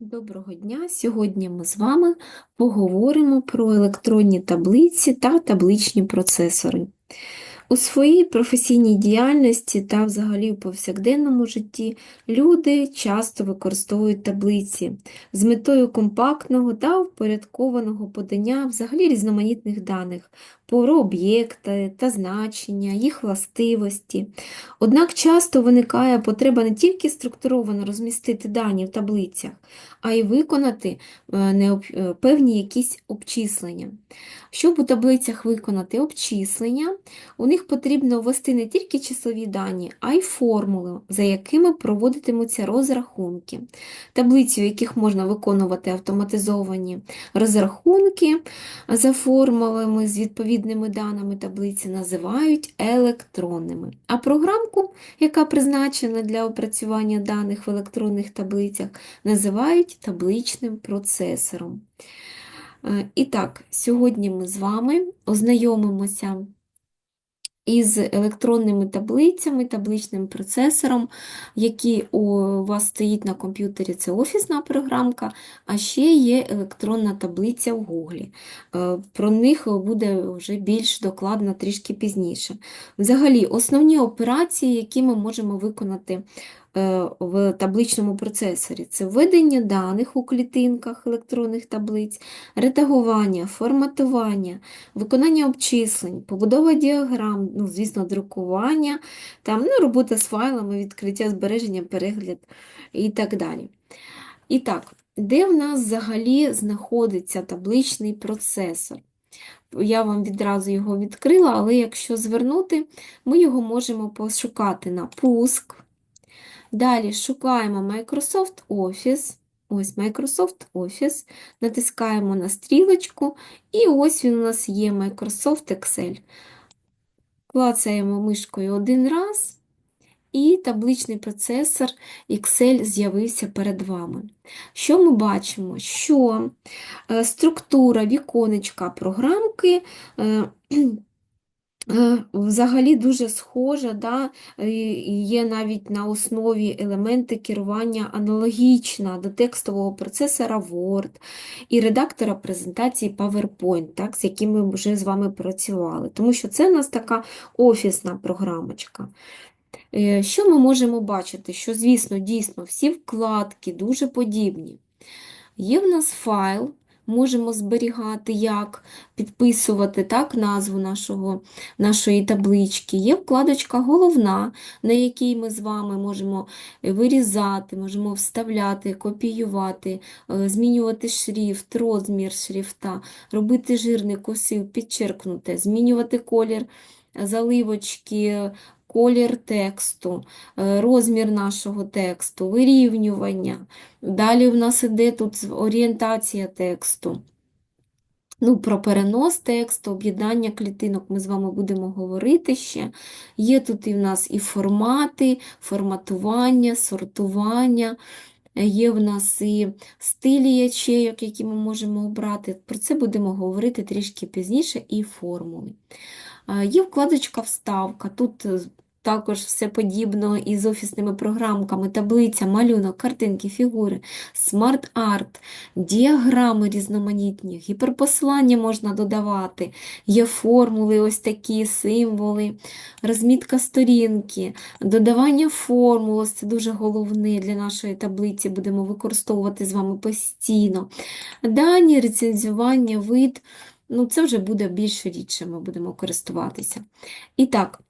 Доброго дня! Сьогодні ми з вами поговоримо про електронні таблиці та табличні процесори. У своїй професійній діяльності та взагалі у повсякденному житті люди часто використовують таблиці з метою компактного та впорядкованого подання взагалі різноманітних даних про об'єкти та значення, їх властивості. Однак часто виникає потреба не тільки структуровано розмістити дані в таблицях, а й виконати е, е, певні якісь обчислення. Щоб у таблицях виконати обчислення, у них потрібно ввести не тільки числові дані, а й формули, за якими проводитимуться розрахунки. Таблиці, у яких можна виконувати автоматизовані розрахунки за формулами з відповідними даними таблиці, називають електронними. А програмку, яка призначена для опрацювання даних в електронних таблицях, називають табличним процесором. Е, І так, сьогодні ми з вами ознайомимося із електронними таблицями, табличним процесором, який у вас стоїть на комп'ютері, це офісна програмка, а ще є електронна таблиця в Google. Е, Про них буде вже більш докладно трішки пізніше. Взагалі, основні операції, які ми можемо виконати в табличному процесорі, це введення даних у клітинках електронних таблиць, редагування, форматування, виконання обчислень, побудова діаграм, ну, звісно, друкування, там, ну, робота з файлами, відкриття, збереження, перегляд і так далі. І так, де в нас взагалі знаходиться табличний процесор? Я вам відразу його відкрила, але якщо звернути, ми його можемо пошукати на пуск. Далі шукаємо Microsoft Office. Ось Microsoft Office, натискаємо на стрілочку, і ось він у нас є Microsoft Excel. Клацаємо мишкою один раз, і табличний процесор Excel з'явився перед вами. Що ми бачимо? Що е, структура віконечка програмки е, Взагалі дуже схожа, да? е, є навіть на основі елементи керування аналогічна до текстового процесора Word і редактора презентації PowerPoint, так? з яким ми вже з вами працювали. Тому що це у нас така офісна програмочка. Е, Що ми можемо бачити? Що, звісно, дійсно, всі вкладки дуже подібні. Є в нас файл, можемо зберігати, як підписувати так, назву нашого, нашої таблички. Є вкладочка головна, на якій ми з вами можемо е, вирізати, можемо вставляти, копіювати, е, змінювати шрифт, розмір шрифта, робити жирне, косив, підчеркнуте, змінювати колір заливочки, колір тексту, е, розмір нашого тексту, вирівнювання. Далі в нас іде тут орієнтація тексту. Ну, Про перенос тексту, об'єднання клітинок ми з вами будемо говорити ще. Є тут і в нас і формати, форматування, сортування. Є в нас і стилі ячейок, які ми можемо обрати. Про це будемо говорити трішки пізніше, і формули. Е, Є вкладочка Вставка. Тут е, також все подібно із офісними програмками, таблиця, малюнок, картинки, фігури, смарт-арт, діаграми різноманітні, гіперпосилання можна додавати, є формули, ось такі символи, розмітка сторінки, додавання формул, ось це дуже головне для нашої таблиці, будемо використовувати з вами постійно. Дані, рецензування, вид. Ну, це вже буде більш рідше, ми будемо користуватися. І так,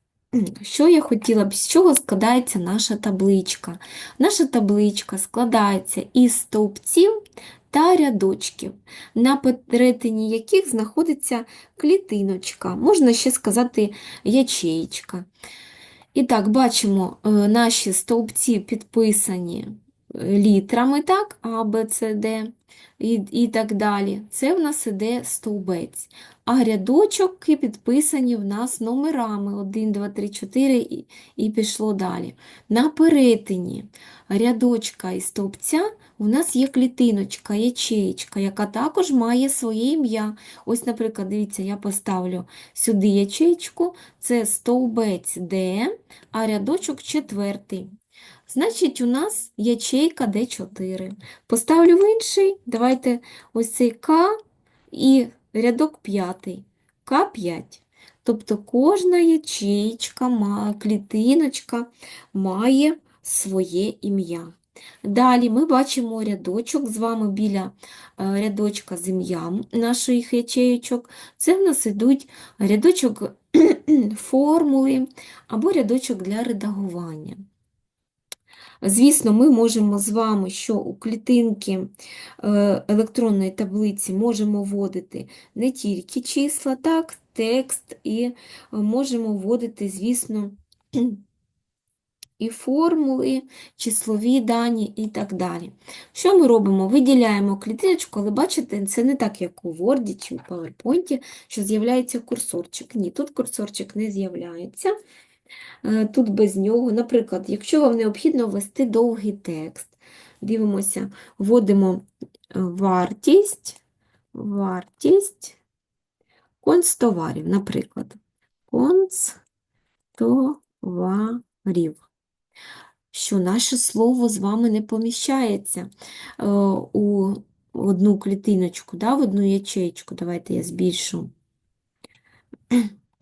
що я хотіла б, з чого складається наша табличка? Наша табличка складається із стовпців та рядочків, на перетині яких знаходиться клітиночка, можна ще сказати ячеєчка. І так, бачимо, е, наші стовпці підписані літрами, так, А, Б, С, Д і, і так далі. Це в нас іде стовбець. А рядочки підписані в нас номерами 1, 2, 3, 4 і, і пішло далі. На перетині рядочка і стовпця у нас є клітиночка, ячеєчка, яка також має своє ім'я. Ось, наприклад, дивіться, я поставлю сюди ячеєчку, це стовбець Д, а рядочок четвертий. Значить, у нас ячейка D4. Поставлю в інший, давайте ось цей К і рядок п'ятий. К5. Тобто кожна ячеєчка, ма- клітиночка має своє ім'я. Далі ми бачимо рядочок з вами біля е, рядочка з ім'ям наших ячеєчок. Це в нас ідуть рядочок формули або рядочок для редагування. Звісно, ми можемо з вами, що у клітинки е, електронної таблиці можемо вводити не тільки числа, так, текст, і е, можемо вводити, звісно, і формули, числові дані і так далі. Що ми робимо? Виділяємо клітиночку, але бачите, це не так, як у Word чи у PowerPoint, що з'являється курсорчик. Ні, тут курсорчик не з'являється. Е, Тут без нього. Наприклад, якщо вам необхідно ввести довгий текст, дивимося, вводимо е, вартість, вартість концтоварів, наприклад, концтоварів. Що наше слово з вами не поміщається е, у одну клітиночку, да, в одну ячейку. Давайте я збільшу.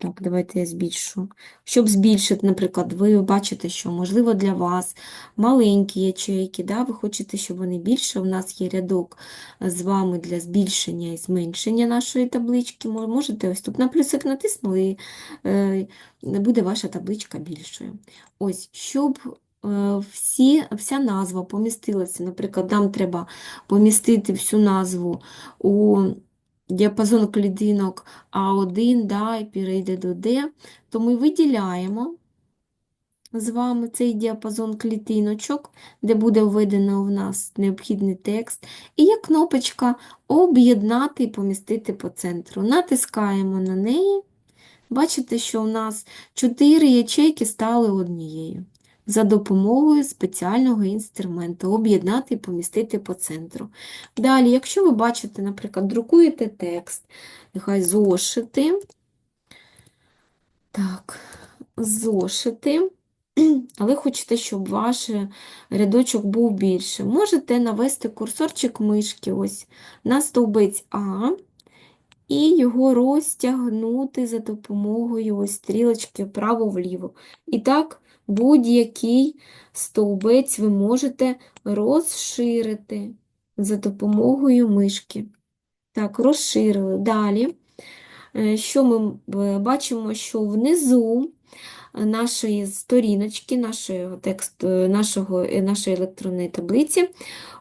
Так, давайте я збільшу. Щоб збільшити, наприклад, ви бачите, що, можливо, для вас маленькі ячейки, да, ви хочете, щоб вони більше. У нас є рядок з вами для збільшення і зменшення нашої таблички. Можете ось тут на плюсик натиснули, і е, буде ваша табличка більшою. Ось, щоб е, всі, вся назва помістилася, наприклад, нам треба помістити всю назву у діапазон клітинок А1, да, і перейде до Д, то ми виділяємо з вами цей діапазон клітиночок, де буде введено в нас необхідний текст, і є кнопочка Об'єднати і помістити по центру. Натискаємо на неї. Бачите, що у нас чотири ячейки стали однією. За допомогою спеціального інструменту об'єднати і помістити по центру. Далі, якщо ви бачите, наприклад, друкуєте текст, нехай зошити. Так, зошити. Але хочете, щоб ваш рядочок був більше. Можете навести курсорчик мишки ось на стовбець А і його розтягнути за допомогою ось стрілочки вправо-вліво. І так, будь-який стовбець ви можете розширити за допомогою мишки. Так, розширили. Далі, е, що ми е, бачимо, що внизу нашої сторіночки, нашого тексту, нашого, е, нашої електронної таблиці,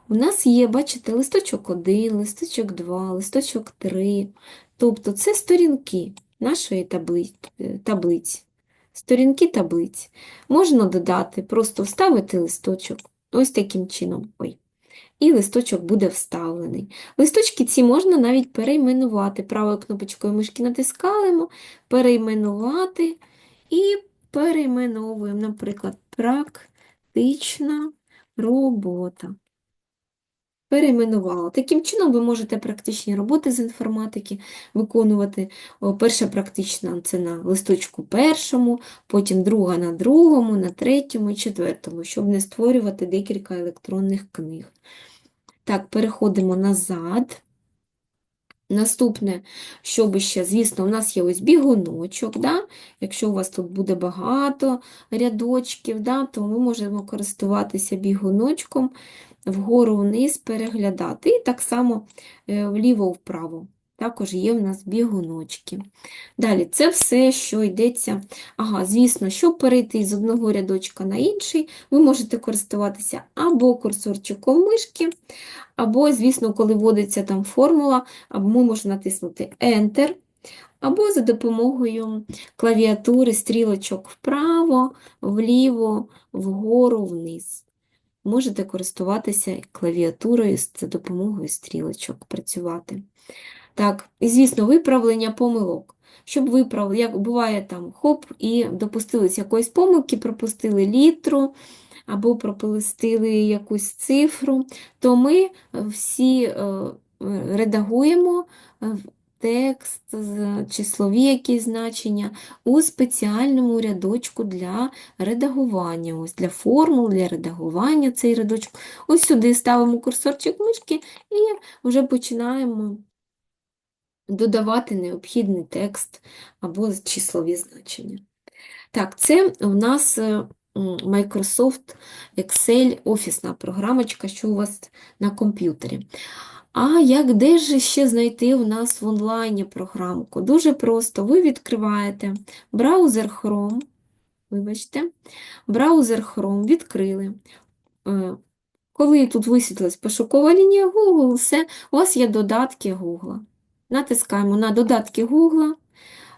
у нас є, бачите, листочок 1, листочок 2, листочок 3. Тобто це сторінки нашої таблиці. Сторінки таблиць. Можна додати, просто вставити листочок ось таким чином. Ой. І листочок буде вставлений. Листочки ці можна навіть перейменувати. Правою кнопочкою мишки натискаємо, перейменувати і перейменовуємо, наприклад, практична робота. Перейменувала. Таким чином ви можете практичні роботи з інформатики виконувати. Перша практична це на листочку першому, потім друга на другому, на третьому і четвертому, щоб не створювати декілька електронних книг. Так, переходимо назад. Наступне, що би ще, звісно, у нас є ось бігуночок, да? Якщо у вас тут буде багато рядочків, да, то ми можемо користуватися бігуночком, вгору вниз переглядати. І так само е, вліво-вправо. Також є в нас бігуночки. Далі, це все, що йдеться. Ага, звісно, щоб перейти з одного рядочка на інший, ви можете користуватися або курсорчиком мишки, або, звісно, коли вводиться там формула, або можна натиснути Enter, або за допомогою клавіатури стрілочок вправо, вліво, вгору, вниз. Можете користуватися клавіатурою за допомогою стрілочок працювати. Так, і звісно, виправлення помилок. Щоб виправили, як буває там хоп, і допустились якоїсь помилки, пропустили літру або пропустили якусь цифру, то ми всі е, редагуємо е, текст, числові якісь значення у спеціальному рядочку для редагування. Ось для формул, для редагування цей рядочок. Ось сюди ставимо курсорчик мишки і вже починаємо додавати необхідний текст або числові значення. Так, це у нас е, Microsoft Excel офісна програмочка, що у вас на комп'ютері. А як де ж ще знайти у нас в онлайні програмку? Дуже просто. Ви відкриваєте браузер Chrome, вибачте, браузер Chrome відкрили. Е, Коли тут висвітлилась пошукова лінія Google, все, у вас є додатки Google. Натискаємо на додатки Google,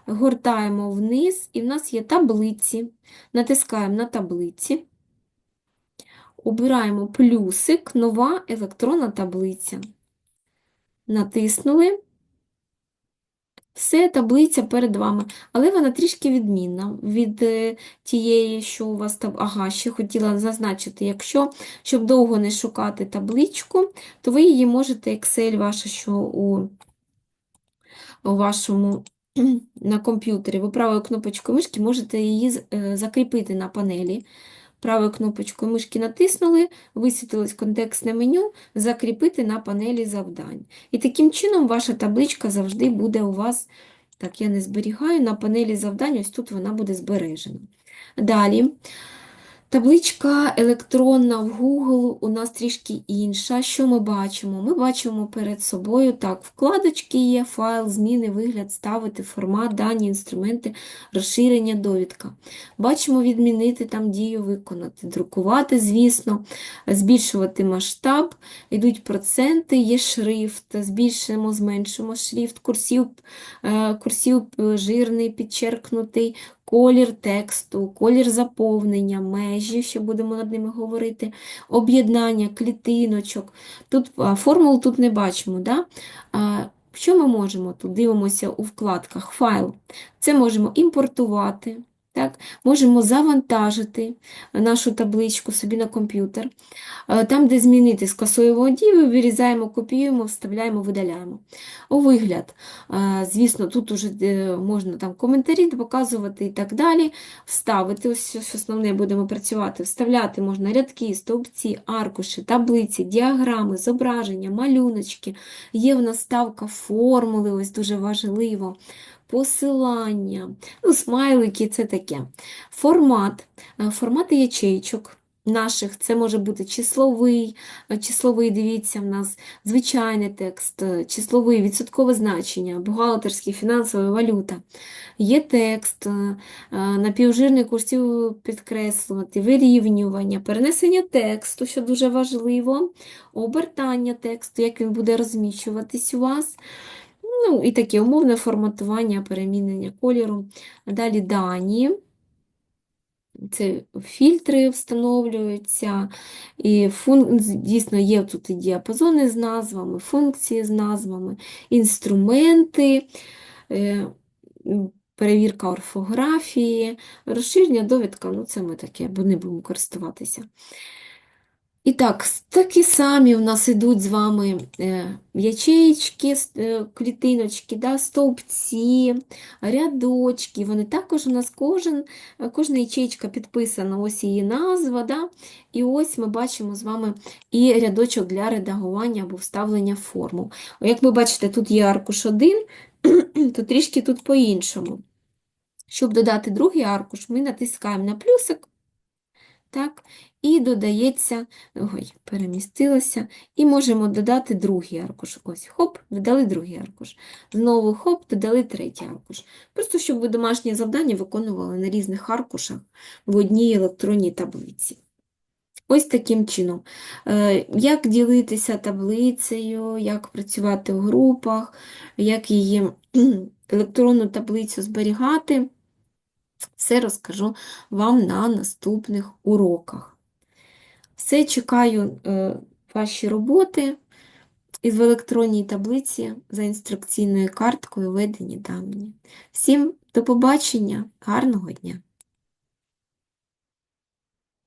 гортаємо вниз, і в нас є таблиці. Натискаємо на таблиці, обираємо плюсик, нова електронна таблиця. Натиснули. Все, таблиця перед вами, але вона трішки відмінна від е, тієї, що у вас там. Ага, ще хотіла зазначити, якщо, щоб довго не шукати табличку, то ви її можете, Excel ваше, що у, у вашому на комп'ютері, ви правою кнопочкою мишки можете її е, закріпити на панелі. Правою кнопочкою мишки натиснули, висвітилось контекстне меню, закріпити на панелі завдань. І таким чином ваша табличка завжди буде у вас, так, я не зберігаю, на панелі завдань, ось тут вона буде збережена. Далі. Табличка електронна в Google у нас трішки інша. Що ми бачимо? Ми бачимо перед собою так, вкладочки є, файл, зміни, вигляд, ставити, формат, дані, інструменти, розширення, довідка. Бачимо відмінити там дію, виконати, друкувати, звісно, збільшувати масштаб, йдуть проценти, є шрифт, збільшимо, зменшимо шрифт, курсів, е, курсів е, жирний, підчеркнутий, колір тексту, колір заповнення, межі, ще будемо над ними говорити, об'єднання, клітиночок. Тут формул тут не бачимо. Да? Що ми можемо тут? Дивимося у вкладках файл. Це можемо імпортувати, так? можемо завантажити нашу табличку собі на комп'ютер. Е, Там, де змінити скасовуємо дію, вирізаємо, копіюємо, вставляємо, видаляємо. У вигляд, е, звісно, тут уже е, можна там коментарі показувати і так далі. Вставити, ось основне будемо працювати, вставляти можна рядки, стовпці, аркуші, таблиці, діаграми, зображення, малюночки. Є в нас ставка формули, ось дуже важливо. Посилання, ну, смайлики це таке. Формат, е, формати ячейчок наших, це може бути числовий, е, числовий, дивіться, в нас звичайний текст, е, числовий, відсоткове значення, бухгалтерський, фінансовий, валюта. Є текст, напівжирний курсів підкреслювати, вирівнювання, перенесення тексту, що дуже важливо, обертання тексту, як він буде розміщуватись у вас. Ну, і таке умовне форматування, перемінення кольору. Далі дані. Це фільтри встановлюються, і фун... дійсно є тут і діапазони з назвами, функції з назвами, інструменти, е, перевірка орфографії, розширення довідка, ну це ми таке, бо не будемо користуватися. І так, такі самі в нас ідуть з вами е, ячеїчки, е, клітиночки, да, стовпці, рядочки. Вони також у нас кожен, е, кожна ячеїчка підписана, ось її назва. Да? І ось ми бачимо з вами і рядочок для редагування або вставлення формул. Як ви бачите, тут є аркуш 1, то трішки тут по-іншому. Щоб додати другий аркуш, ми натискаємо на плюсик. Так, і додається, ой, перемістилося, і можемо додати другий аркуш. Ось, хоп, додали другий аркуш. Знову хоп, додали третій аркуш. Просто щоб ви домашні завдання виконували на різних аркушах в одній електронній таблиці. Ось таким чином. Е, Як ділитися таблицею, як працювати в групах, як її електронну таблицю зберігати, все розкажу вам на наступних уроках. Все, чекаю е, ваші роботи із в електронній таблиці за інструкційною карткою введені дані. Всім до побачення, гарного дня!